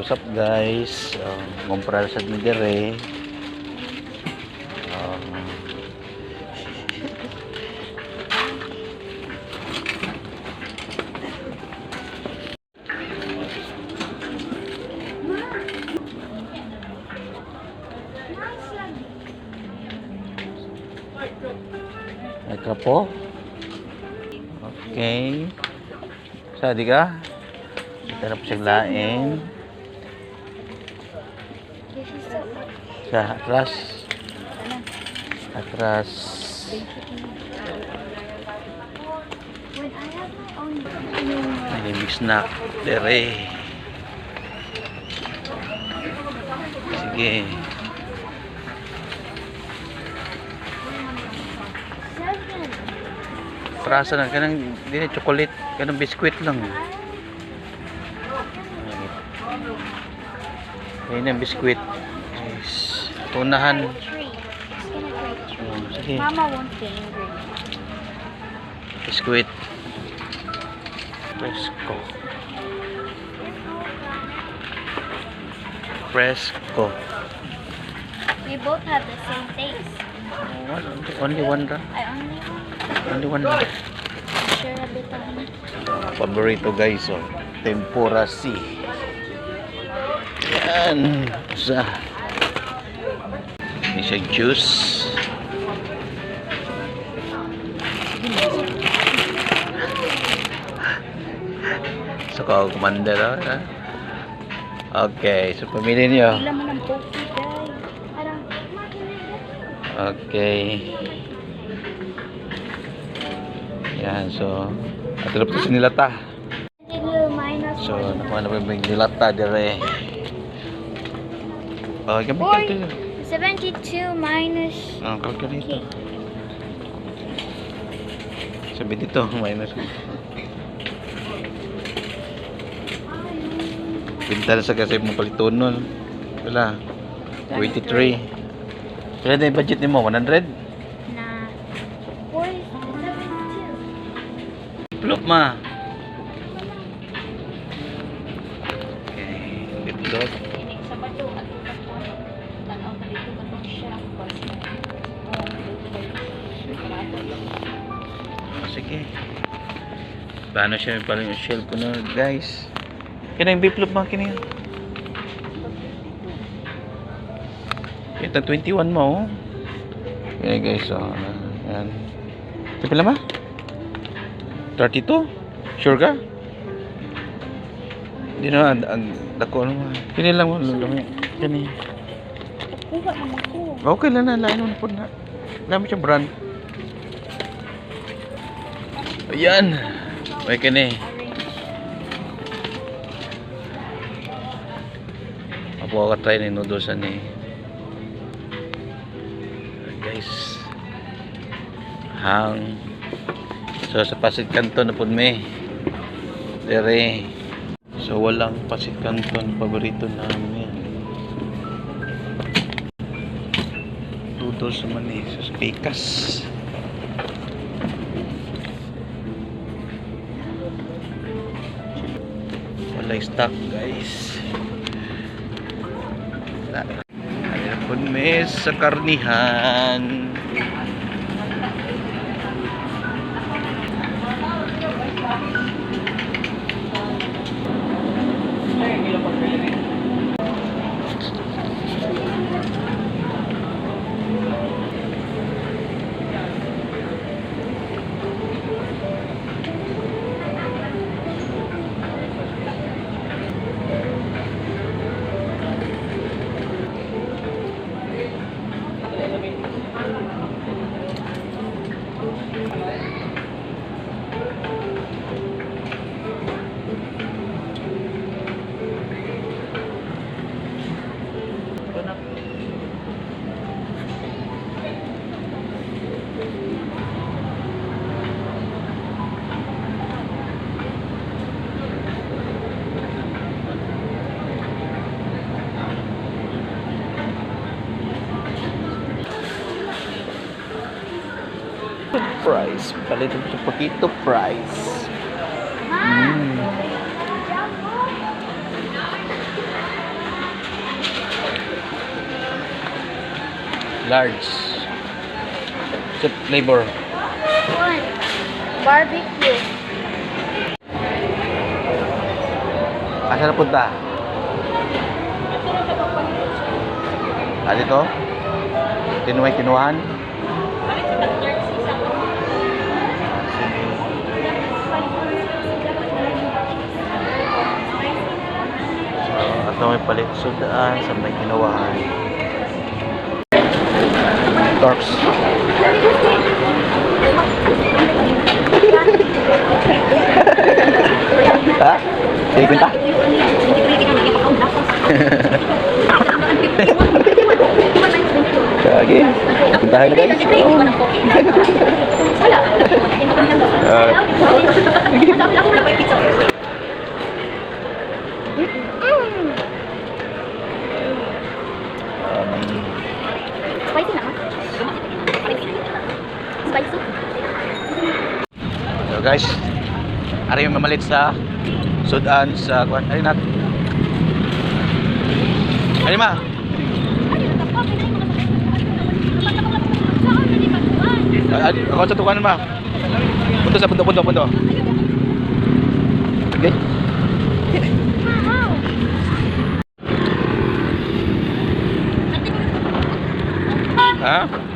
what's up guys? Um, comprar sa ni dire. Um, Ito po. Okay. Sa di ka? Ito na po siyang Sa atras. Atras. When I have my own yung May mix snack. Dere. Sige. Prasa na. Kanang, di na chocolate. Kanang biskwit lang. Ayun ang biskwit. Tunahan. Oh, sige. Mama won't get angry. Biskwit. Fresco. Fresco. We both have the same taste. What? Only one ra? I only want Only one. share a bit. Paborito guys, oh. Tempura C. Yan. Sa. Siya juice. So, ko commander, oh. ha? Okay, so pamili niyo. Okay. Yan, so atulap to si nilata. So, nakuha na po yung nilata dire. Oh, gamit ka ito. 72 minus Ang calculator. Sabi dito, minus. Pinta na sa kasi mo paliton nun. Wala. 23. Kaya na yung budget ni mo? 100? na boy 72. Plop ma. Sige. Paano siya pala yung shell ko na guys? Kaya yung biplop ma kini. Ito 21 mo. oh. Kaya guys, oh. Yan. Ito pala ma? 32? Sure ka? Hindi na, ang, ang dako ano ma. Kini lang mo, lulungi. Kini. Okay lang na, lain mo po na. Alam mo siya brand. Ayan. May kini. Ako ka try ni noodles ani. Guys. Hang. So sa Pasit Canton na pud me. Dere. So walang Pasit Canton paborito namin. Noodles naman eh. Sa pikas. Wala stock guys. Ayan po mes sa karnihan. fries. Palitan ko poquito fries. Mm. Large. Sa flavor. One. Barbecue. Asa na punta? Ah, dito? Tinuway kinuhan? Ato may palit sudaan sa may tinuwahan. Torx. ha? Sige, kwenta? Lagi. Puntahan na guys. Ah, um, Spicy. So guys, ari yung mamalit sa sudan sa kuan. Ari nat. Ari ma. Ari ako sa tukanan ma. Punto sa punto punto punto. Okay. Ha?